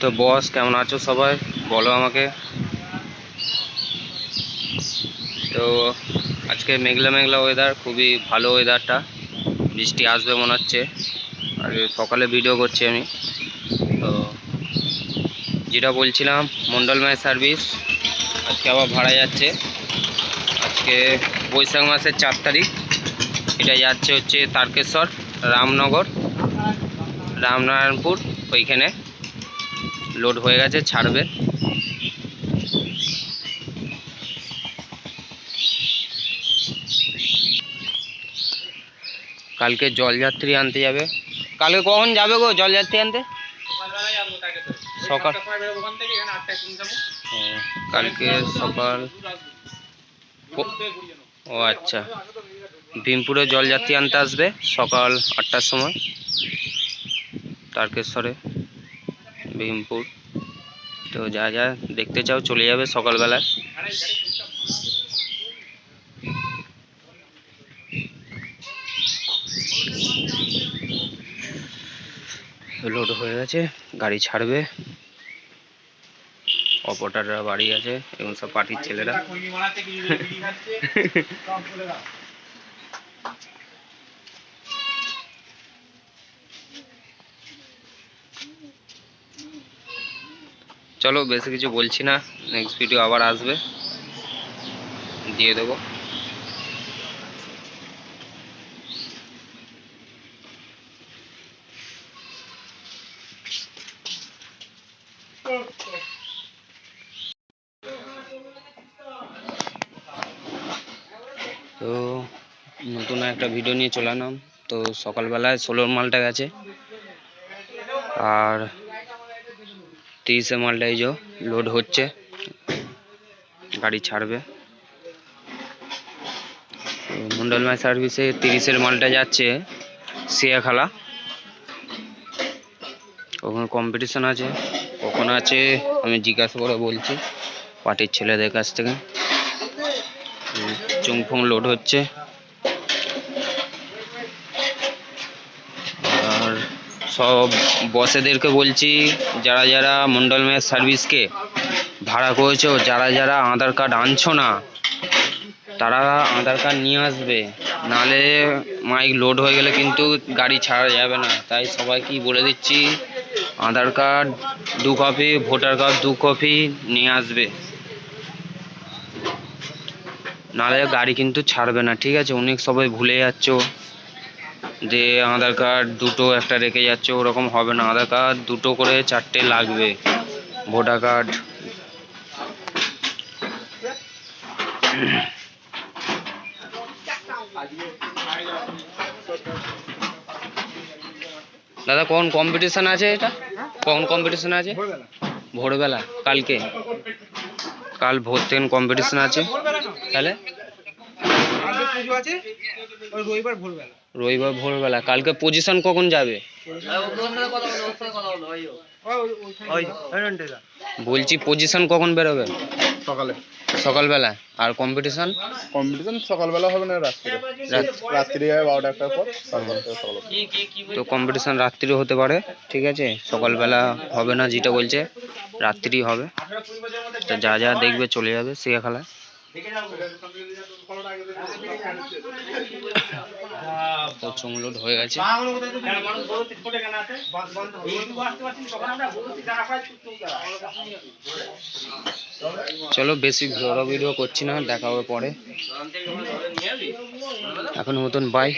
তো বস, কেমন আছো সবাই? বলো আমাকে। তো আজকে মেঘলা মেঘলা ওয়েদার খুবই ভালো ওয়েদারটা বৃষ্টি আসবে মনে হচ্ছে। আর সকালে ভিডিও করছি আমি। তো যেটা বলছিলাম মণ্ডলময় সার্ভিস আজকে আবার ভাড়া যাচ্ছে। আজকে বৈশাখ মাসের চার তারিখ। এটা যাচ্ছে হচ্ছে তারকেশ্বর, রামনগর, রামনারায়ণপুর ওইখানে। লোড হয়ে গেছে, ছাড়বে। কালকে জলযাত্রী আনতে যাবে। কালকে কখন যাবে গো জলযাত্রী আনতে? সকাল। কালকে সকাল। ও- আচ্ছা। ভীমপুরে জলযাত্রী আনতে আসবে সকাল আটটার সময়। তারকেশ্বরে। ভীমপুর। তো যা যা দেখতে চাও চলে যাবে সকালবেলায়। লোড হয়ে গেছে গাড়ি ছাড়বে। অপারেটাররা বাড়ি আছে এবং সব পার্টির ছেলেরা। চলো, বেশি কিছু বলছি না। নেক্সট ভিডিও আবার আসবে। দিয়ে দেবো। তো নতুন একটা ভিডিও নিয়ে চলে এলাম। তো সকালবেলায় ষোলোর মালটা গেছে। আর তিরিশে মালটা এই লোড হচ্ছে, গাড়ি ছাড়বে। তো মন্ডলময় সার্ভিসে তিরিশের মালটা যাচ্ছে সিয়াখালা। ওখানে কম্পিটিশন আছে কখন আছে, আমি জিজ্ঞাসা করে বলছি, পার্টির ছেলেদের কাছ থেকে। চুংফুং লোড হচ্ছে আর সব বসেদেরকে বলছি, যারা যারা মন্ডল মন্ডলময় সার্ভিসকে ভাড়া করেছ, যারা যারা আধার কার্ড আনছো না, তারা আধার কার্ড নিয়ে আসবে। নালে মাইক লোড হয়ে গেলে কিন্তু গাড়ি ছাড়া যাবে না। তাই সবাইকেই বলে দিচ্ছি, আধার কার্ড দু কপি, ভোটার কার্ড দু কপি নিয়ে আসবে। নাহলে গাড়ি কিন্তু ছাড়বে না, ঠিক আছে? অনেক সবাই ভুলে যাচ্ছ। যে আধার কার্ড দুটো একটা রেখে যাচ্ছে, ওরকম হবে না। আধার কার্ড দুটো করে চারটে লাগবে। Voter card. দাদা, কোন কম্পিটিশন আছে এটা? কোন কম্পিটিশন আছে? ভোরবেলা। কালকে। কাল ভোর থেকে কম্পিটিশন আছে। তাহলে? পুজো আছে? ওই রবিবার ভোরবেলা। রবিবার ভোরবেলা। কালকে পজিশন কখন যাবে? বলছি পজিশন কখন বেরোবে? সকালে। সকালবেলা। আর কম্পিটিশন কম্পিটিশন সকালবেলা হবে না রাত্রিরে। রাত্রি হয় বারোটা একটার পর তো কম্পিটিশন রাত্রিও হতে পারে ঠিক আছে? সকালবেলা হবে না যেটা বলছে রাত্রি হবে। তো যা যা দেখবে চলে যাবে সিয়া খেলায় চুংলোড হয়ে গেছে। চলো বেশি বড় ভিডিও করছি না, দেখা হবে পরে। এখন মতন বাই